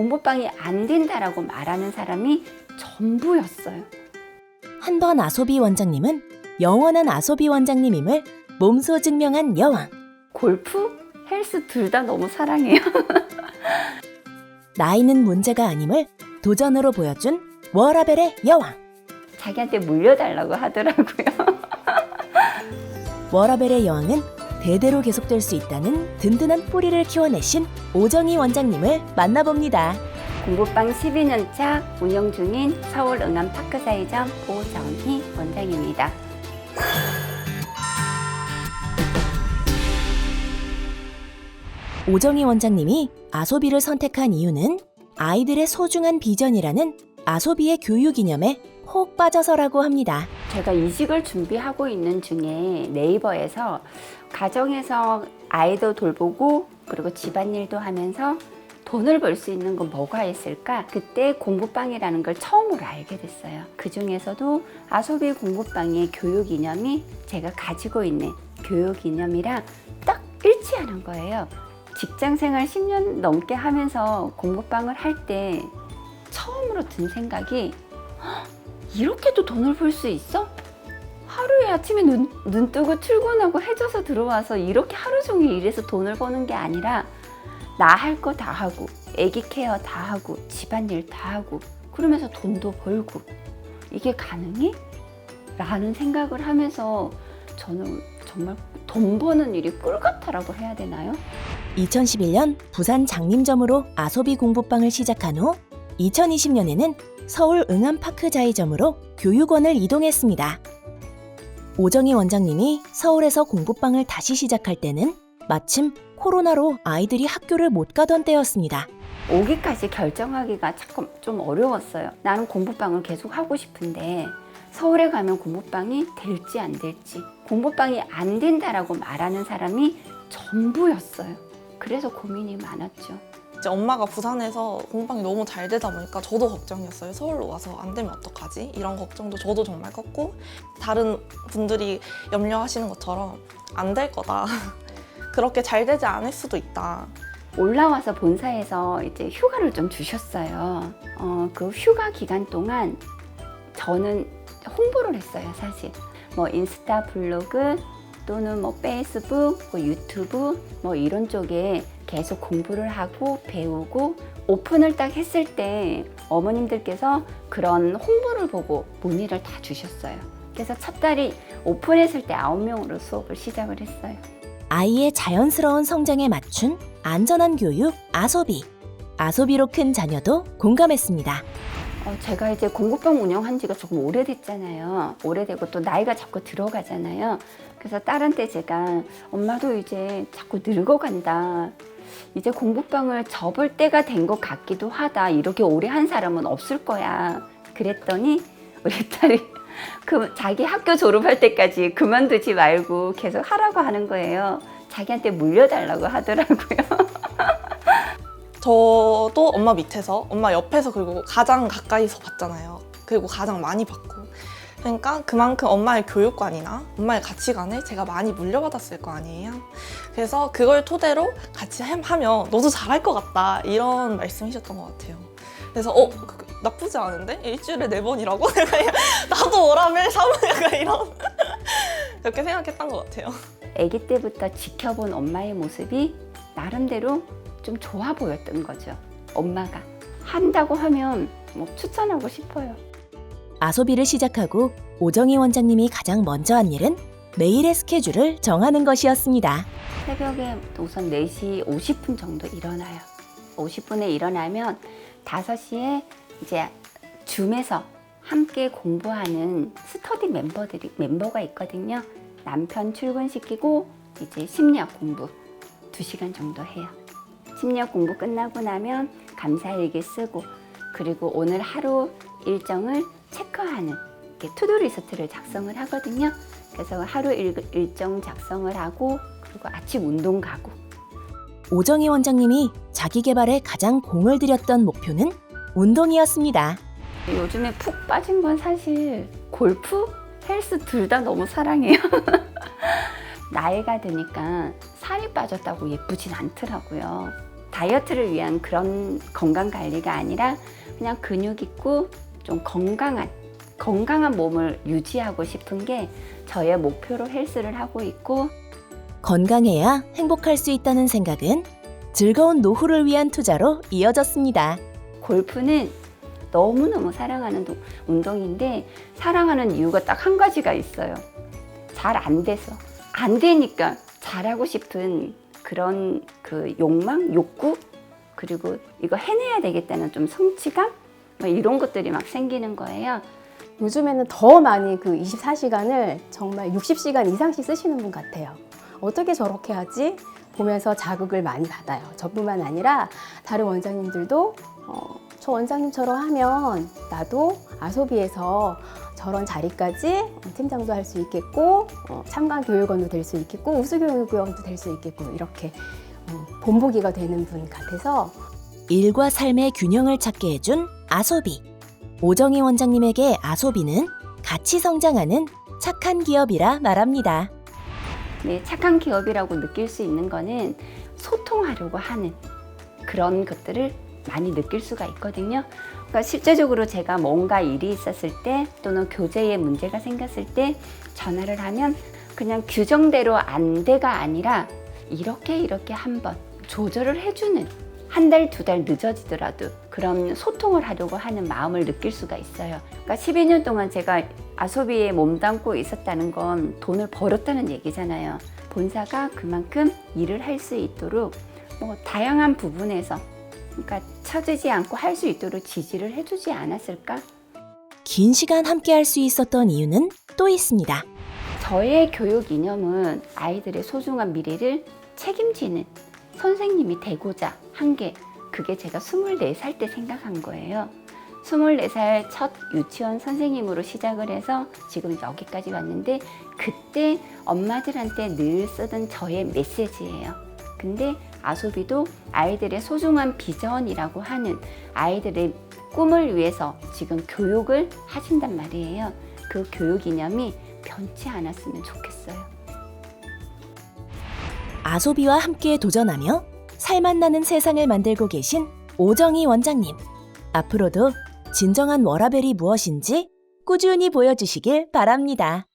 공부방이 안 된다라고 말하는 사람이 전부였어요. 한 번 아소비 원장님은 영원한 아소비 원장님임을 몸소 증명한 여왕. 골프, 헬스 둘 다 너무 사랑해요. 나이는 문제가 아님을 도전으로 보여준 워라벨의 여왕. 자기한테 물려달라고 하더라고요. 워라벨의 여왕은 대대로 계속될 수 있다는 든든한 뿌리를 키워내신 오정희 원장님을 만나봅니다. 공부방 12년 차 운영 중인 서울 응암 파크사이점 오정희 원장입니다. 오정희 원장님이 아소비를 선택한 이유는 아이들의 소중한 비전이라는 아소비의 교육 이념에 혹 빠져서라고 합니다. 제가 이직을 준비하고 있는 중에 네이버에서 가정에서 아이도 돌보고 그리고 집안일도 하면서 돈을 벌 수 있는 건 뭐가 있을까? 그때 공부방이라는 걸 처음으로 알게 됐어요. 그 중에서도 아소비 공부방의 교육 이념이 제가 가지고 있는 교육 이념이랑 딱 일치하는 거예요. 직장 생활 10년 넘게 하면서 공부방을 할 때 처음으로 든 생각이 "헉, 이렇게도 돈을 벌 수 있어? 하루에 아침에 눈, 눈 뜨고 출근하고 해져서 들어와서 이렇게 하루 종일 일해서 돈을 버는 게 아니라 나 할 거 다 하고 애기 케어 다 하고 집안일 다 하고 그러면서 돈도 벌고 이게 가능해? 라는 생각을 하면서 저는 정말 돈 버는 일이 꿀같다라고 해야 되나요? 2011년 부산 장림점으로 아소비 공부방을 시작한 후 2020년에는 서울 응암파크 자이점으로 교육원을 이동했습니다. 오정희 원장님이 서울에서 공부방을 다시 시작할 때는 마침 코로나로 아이들이 학교를 못 가던 때였습니다. 오기까지 결정하기가 조금 좀 어려웠어요. 나는 공부방을 계속 하고 싶은데 서울에 가면 공부방이 될지 안 될지 공부방이 안 된다라고 말하는 사람이 전부였어요. 그래서 고민이 많았죠. 이제 엄마가 부산에서 공부방이 너무 잘 되다 보니까 저도 걱정이었어요. 서울로 와서 안 되면 어떡하지? 이런 걱정도 저도 정말 컸고 다른 분들이 염려하시는 것처럼 안 될 거다. 그렇게 잘 되지 않을 수도 있다. 올라와서 본사에서 이제 휴가를 좀 주셨어요. 어, 그 휴가 기간 동안 저는 홍보를 했어요, 사실. 뭐 인스타 블로그 또는 뭐 페이스북, 뭐 유튜브 뭐 이런 쪽에 계속 공부를 하고 배우고 오픈을 딱 했을 때 어머님들께서 그런 홍보를 보고 문의를 다 주셨어요. 그래서 첫 달이 오픈했을 때 아홉 명으로 수업을 시작을 했어요. 아이의 자연스러운 성장에 맞춘 안전한 교육 아소비. 아소비로 큰 자녀도 공감했습니다. 어, 제가 이제 공부방 운영한 지가 조금 오래됐잖아요. 오래되고 또 나이가 자꾸 들어가잖아요. 그래서 딸한테 제가 엄마도 이제 자꾸 늙어간다. 이제 공부방을 접을 때가 된 것 같기도 하다. 이렇게 오래 한 사람은 없을 거야. 그랬더니 우리 딸이 그 자기 학교 졸업할 때까지 그만두지 말고 계속 하라고 하는 거예요. 자기한테 물려달라고 하더라고요. 저도 엄마 밑에서 엄마 옆에서 그리고 가장 가까이서 봤잖아요. 그리고 가장 많이 봤고. 그러니까 그만큼 엄마의 교육관이나 엄마의 가치관을 제가 많이 물려받았을 거 아니에요. 그래서 그걸 토대로 같이 햄- 하면 너도 잘할 것 같다 이런 말씀이셨던 것 같아요. 그래서 어 그- 나쁘지 않은데 일주일에 네 번이라고 나도 워라벨 사무 약간 이런 그렇게 생각했던 것 같아요. 아기 때부터 지켜본 엄마의 모습이 나름대로 좀 좋아 보였던 거죠. 엄마가 한다고 하면 뭐 추천하고 싶어요. 아소비를 시작하고 오정희 원장님이 가장 먼저 한 일은 매일의 스케줄을 정하는 것이었습니다. 새벽에 우선 4시 50분 정도 일어나요. 50분에 일어나면 5시에 이제 줌에서 함께 공부하는 스터디 멤버들이 멤버가 있거든요. 남편 출근시키고 이제 심리학 공부 2시간 정도 해요. 심리학 공부 끝나고 나면 감사일기 쓰고 그리고 오늘 하루 일정을 체크하는 이렇게 투두 리스트를 작성을 하거든요. 그래서 하루 일, 일정 작성을 하고 그리고 아침 운동 가고 오정희 원장님이 자기 개발에 가장 공을 들였던 목표는 운동이었습니다. 요즘에 푹 빠진 건 사실 골프, 헬스 둘 다 너무 사랑해요. 나이가 드니까 살이 빠졌다고 예쁘진 않더라고요. 다이어트를 위한 그런 건강 관리가 아니라 그냥 근육 있고 좀 건강한 건강한 몸을 유지하고 싶은 게 저의 목표로 헬스를 하고 있고 건강해야 행복할 수 있다는 생각은 즐거운 노후를 위한 투자로 이어졌습니다. 골프는 너무너무 사랑하는 도- 운동인데 사랑하는 이유가 딱 한 가지가 있어요. 잘 안 돼서. 안 되니까 잘하고 싶은 그런 그 욕망, 욕구, 그리고 이거 해내야 되겠다는 좀 성취감? 뭐 이런 것들이 막 생기는 거예요. 요즘에는 더 많이 그 24시간을 정말 60시간 이상씩 쓰시는 분 같아요. 어떻게 저렇게 하지? 보면서 자극을 많이 받아요. 저뿐만 아니라 다른 원장님들도 어, 저 원장님처럼 하면 나도 아소비에서 저런 자리까지 팀장도 할 수 있겠고 어, 참관 교육원도 될 수 있겠고 우수 교육원도 될 수 있겠고 이렇게 어, 본보기가 되는 분 같아서 일과 삶의 균형을 찾게 해준 아소비. 오정희 원장님에게 아소비는 같이 성장하는 착한 기업이라 말합니다. 네, 착한 기업이라고 느낄 수 있는 거는 소통하려고 하는 그런 것들을 많이 느낄 수가 있거든요. 그러니까 실제적으로 제가 뭔가 일이 있었을 때 또는 교재에 문제가 생겼을 때 전화를 하면 그냥 규정대로 안 돼가 아니라 이렇게 이렇게 한번 조절을 해주는 한 달, 두 달 늦어지더라도 그런 소통을 하려고 하는 마음을 느낄 수가 있어요. 그러니까 12년 동안 제가 아소비에 몸담고 있었다는 건 돈을 벌었다는 얘기잖아요. 본사가 그만큼 일을 할 수 있도록 뭐 다양한 부분에서 그러니까 처지지 않고 할 수 있도록 지지를 해주지 않았을까? 긴 시간 함께 할 수 있었던 이유는 또 있습니다. 저의 교육 이념은 아이들의 소중한 미래를 책임지는 선생님이 되고자 한 게 그게 제가 24살 때 생각한 거예요. 24살 첫 유치원 선생님으로 시작을 해서 지금 여기까지 왔는데 그때 엄마들한테 늘 쓰던 저의 메시지예요. 근데 아소비도 아이들의 소중한 비전이라고 하는 아이들의 꿈을 위해서 지금 교육을 하신단 말이에요. 그 교육 이념이 변치 않았으면 좋겠어요. 아소비와 함께 도전하며 살맛 나는 세상을 만들고 계신 오정희 원장님. 앞으로도 진정한 워라벨이 무엇인지 꾸준히 보여주시길 바랍니다.